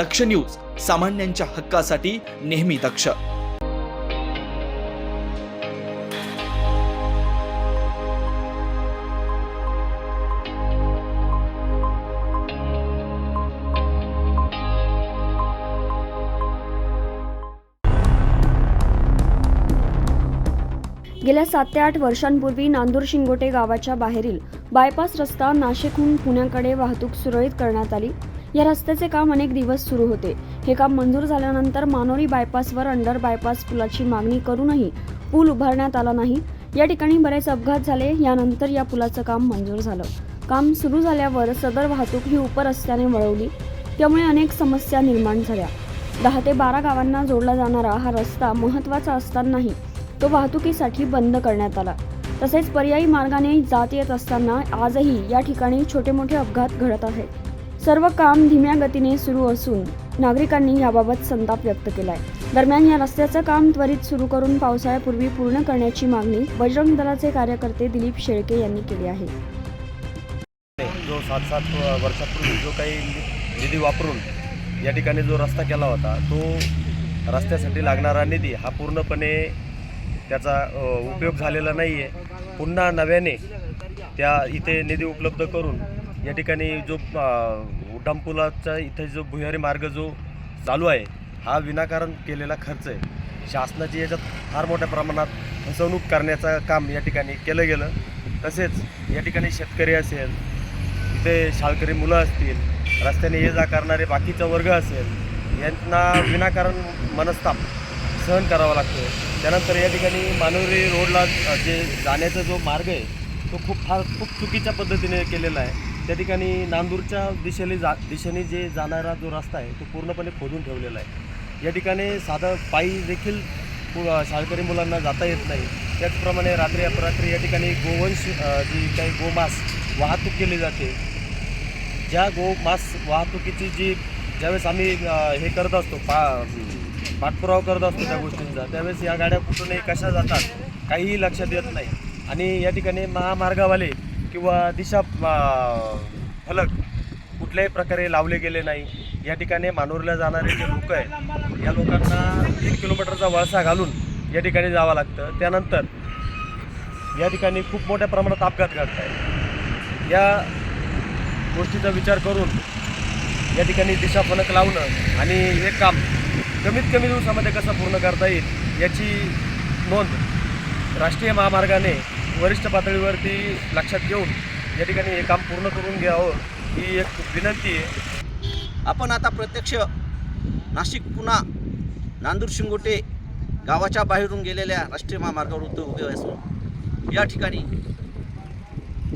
दक्ष news सामान्यांच्या हक्कासाठी नेहमी दक्ष. गेल्या सात ते आठ वर्षांपूर्वी नांदूर शिंगोटे गावाच्या बाहेरील बायपास रस्ता नाशिकहून पुण्याकडे वाहतूक सुरळीत करण्यात आली. या रस्त्याचे काम अनेक दिवस सुरू होते. हे काम मंजूर झाल्यानंतर मानोरी बायपासवर अंडर बायपास पुलाची मागणी करूनही पूल उभारण्यात आला नाही. या ठिकाणी बरेच अपघात झाले. यानंतर या पुलाचं काम मंजूर झालं. काम सुरू झाल्यावर सदर वाहतूक ही उपरस्त्याने वळवली. त्यामुळे अनेक समस्या निर्माण झाल्या. दहा ते बारा गावांना जोडला जाणारा हा रस्ता महत्त्वाचा असतानाही तो वाहतुकीसाठी बंद करण्यात आला. तसेच पर्यायी मार्गाने जात येत असताना आजही या ठिकाणी छोटे मोठे अपघात घडत आहेत. सर्व काम धीम्या गतीने सुरू असून नागरिकांनी याबाबत संताप व्यक्त केला आहे दरम्यान या रस्त्याचं काम त्वरित सुरू करून पावसाळ्यापूर्वी पूर्ण करण्याची मागणी बजरंग दलाचे कार्यकर्ते दिलीप शेळके यांनी केली आहे. जो सात सात वर्षापूर्वी जो काही निधी वापरून या ठिकाणी जो रस्ता केला होता तो रस्त्यासाठी लागणारा निधी हा पूर्णपणे त्याचा उपयोग झालेला नाही आहे पुन्हा नव्याने त्या इथे निधी उपलब्ध करून या ठिकाणी जो उड्डाणपुलाचा इथे जो भुयारी मार्ग जो चालू आहे हा विनाकारण केलेला खर्च आहे. शासनाची याच्यात फार मोठ्या प्रमाणात फसवणूक करण्याचं काम या ठिकाणी केलं गेलं. तसेच या ठिकाणी शेतकरी असेल इथे शाळकरी मुलं असतील रस्त्याने ये जा करणारे बाकीचा वर्ग असेल यांना विनाकारण मनस्ताप सहन करावा लागतो. त्यानंतर या ठिकाणी मानोरी रोडला जे जाण्याचा जो मार्ग आहे तो खूप फार खूप चुकीच्या पद्धतीने केलेला आहे. त्या ठिकाणी नांदूरच्या दिशेने जा दिशेने जे जाणारा जो रस्ता आहे तो पूर्णपणे खोदून ठेवलेला आहे. या ठिकाणी साधं पायी देखील पु- शाळकरी मुलांना जाता येत नाही. त्याचप्रमाणे रात्री अपरात्री या ठिकाणी गोवंश जी काही गोमास वाहतूक केली जाते ज्या गोमास वाहतुकीची जी ज्यावेळेस आम्ही हे करत असतो पा पाठपुरावा करत असतो त्या गोष्टींचा त्यावेळेस या गाड्या कुठूनही कशा जातात काहीही लक्षात येत नाही. आणि या ठिकाणी महामार्गावाले किंवा दिशा फलक कुठल्याही प्रकारे लावले गेले नाही. या ठिकाणी मानूरला जाणारे जे लोक आहेत या लोकांना तीन किलोमीटरचा वळसा घालून या ठिकाणी जावं लागतं. त्यानंतर या ठिकाणी खूप मोठ्या प्रमाणात अपघात घडत आहे या गोष्टीचा विचार करून या ठिकाणी दिशा फलक लावणं आणि हे काम कमीत कमी दिवसामध्ये कसं पूर्ण करता येईल याची नोंद राष्ट्रीय महामार्गाने वरिष्ठ पातळीवरती लक्षात घेऊन या ठिकाणी हे काम पूर्ण करून घ्यावं ही एक विनंती आहे. आपण आता प्रत्यक्ष नाशिक पुन्हा नांदूर शिंगोटे गावाच्या बाहेरून गेलेल्या राष्ट्रीय महामार्गावर उद्योग उभे असून या ठिकाणी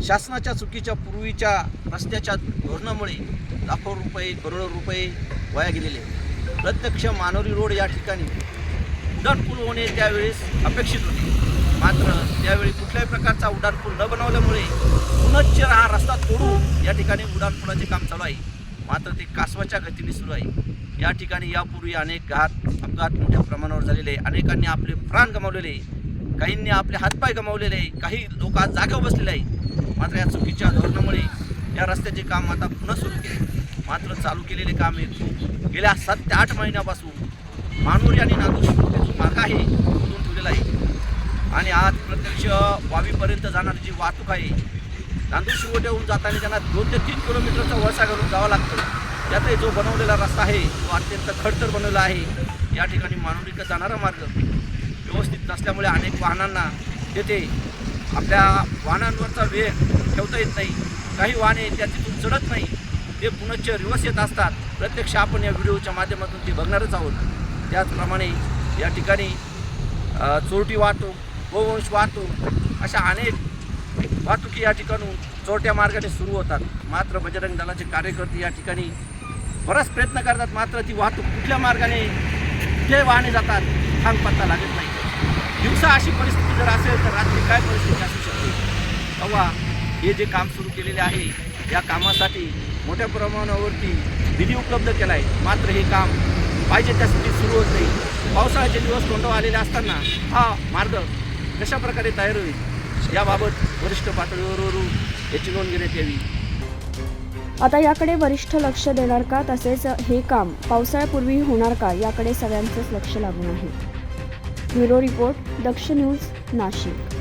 शासनाच्या चुकीच्या पूर्वीच्या रस्त्याच्या धोरणामुळे लाखो रुपये करोडो रुपये वाया गेलेले प्रत्यक्ष मानोरी रोड या ठिकाणी उड्डाणपूल होणे त्यावेळेस अपेक्षित होते. मात्र त्यावेळी प्रकारचा उड्डाणपूल न बनवल्यामुळे पुनश्च हा रस्ता तोडून या ठिकाणी उड्डाणपुलाचे काम चालू आहे मात्र ते कासवाच्या गतीने सुरू आहे या ठिकाणी यापूर्वी अनेक घात अपघात मोठ्या प्रमाणावर झालेले आहे. अनेकांनी आपले प्राण गमावलेले आहे. काहींनी आपले हातपाय गमावलेले आहे काही लोक आज जागेवर बसलेले आहे मात्र या चुकीच्या धोरणामुळे या रस्त्याचे काम आता पुन्हा सुरू केले मात्र चालू केलेले काम हे गेल्या सात ते आठ महिन्यापासून मानोरी आणि नांदूर मार्ग आहे ठेवलेला आहे आणि आज प्रत्यक्ष वावीपर्यंत जाणारी जी वाहतूक आहे नांदूर शिंगोट्याहून जाताना त्यांना दोन ते तीन किलोमीटरचा वळसा घालून जावा लागतो. त्यातही जो बनवलेला रस्ता आहे तो अत्यंत खडतर बनवला आहे. या ठिकाणी मानवरीकडे जाणारा मार्ग व्यवस्थित नसल्यामुळे अनेक वाहनांना तेथे आपल्या वाहनांवरचा वेग ठेवता येत नाही. काही वाहने त्या तिथून चढत नाही. ते पुनश्च रिवर्स येत असतात. प्रत्यक्ष आपण या व्हिडिओच्या माध्यमातून ते बघणारच आहोत. त्याचप्रमाणे या ठिकाणी चोरटी वाहतूक गोवंश वाहतूक अशा अनेक वाहतुकी या ठिकाणून चोरट्या मार्गाने सुरू होतात. मात्र बजरंग दलाचे कार्यकर्ते या ठिकाणी बराच प्रयत्न करतात मात्र ती वाहतूक कुठल्या मार्गाने कुठे वाहने जातात थांग पत्ता लागत नाही. दिवसा अशी परिस्थिती जर असेल तर रात्री काय परिस्थिती असू शकते? तेव्हा हे जे काम सुरू केलेले आहे या कामासाठी मोठ्या प्रमाणावरती निधी उपलब्ध केला आहे मात्र हे काम पाहिजे त्या स्थितीत सुरू होत नाही. पावसाळ्याचे दिवस तोंडावर आलेले असताना हा मार्ग कशा प्रकारे तयार होईल याबाबत वरिष्ठ पातळीवरून याची नोंद घेण्यात यावी. आता याकडे वरिष्ठ लक्ष देणार का? तसेच हे काम पावसाळ्यापूर्वी होणार का? याकडे सगळ्यांचंच लक्ष लागून आहे. Bureau report Daksh news Nashik.